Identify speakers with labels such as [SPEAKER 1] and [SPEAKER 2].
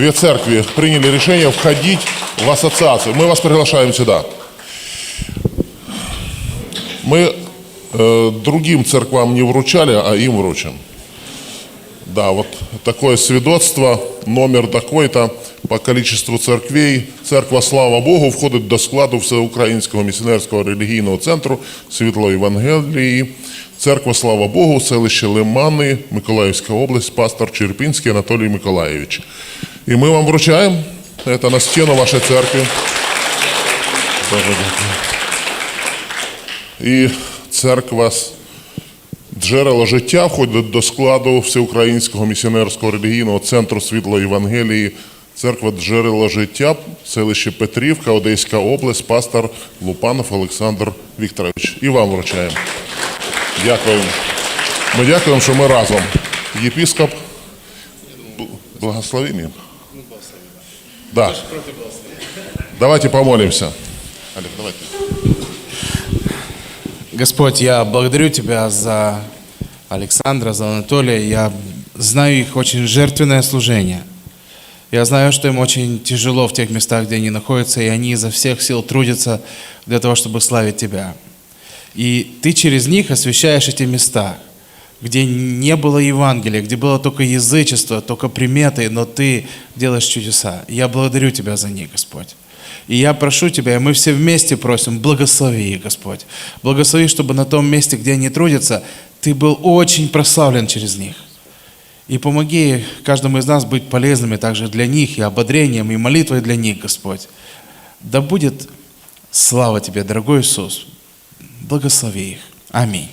[SPEAKER 1] две церкви приняли решение входить в ассоциацию. Мы вас приглашаем сюда. Мы э, другим церквам не вручали, а им вручим. Да, вот такое свидетельство, номер такой-то по количеству церквей. Церква, слава Богу, входить до складу Всеукраїнського місіонерського релігійного центру Світлої Євангелії. Церква, слава Богу, селище Лимани, Миколаївська область, пастор Черпінський Анатолій Миколаєвич. І ми вам вручаємо це на стіну вашої церкви. І церква Джерело життя входить до складу Всеукраїнського місіонерського релігійного центру Світлої Євангелії. Церква Джерело життя, селище Петрівка, Одеська область, пастор Лупанов Олександр Вікторович. І вам вручаємо. Дякуємо. Ми дякуємо, що ми разом. Єпіскоп б- благословення. Да. Давайте помолимся. Олег, давайте.
[SPEAKER 2] Господь, я благодарю Тебя за Александра, за Анатолия. Я знаю их очень жертвенное служение. Я знаю, что им очень тяжело в тех местах, где они находятся, и они изо всех сил трудятся для того, чтобы славить Тебя. И Ты через них освещаешь эти места, где не было Евангелия, где было только язычество, только приметы, но Ты делаешь чудеса. Я благодарю Тебя за них, Господь. И я прошу Тебя, и мы все вместе просим, благослови их, Господь. Благослови, чтобы на том месте, где они трудятся, Ты был очень прославлен через них. И помоги каждому из нас быть полезными также для них, и ободрением, и молитвой для них, Господь. Да будет слава Тебе, дорогой Иисус. Благослови их. Аминь.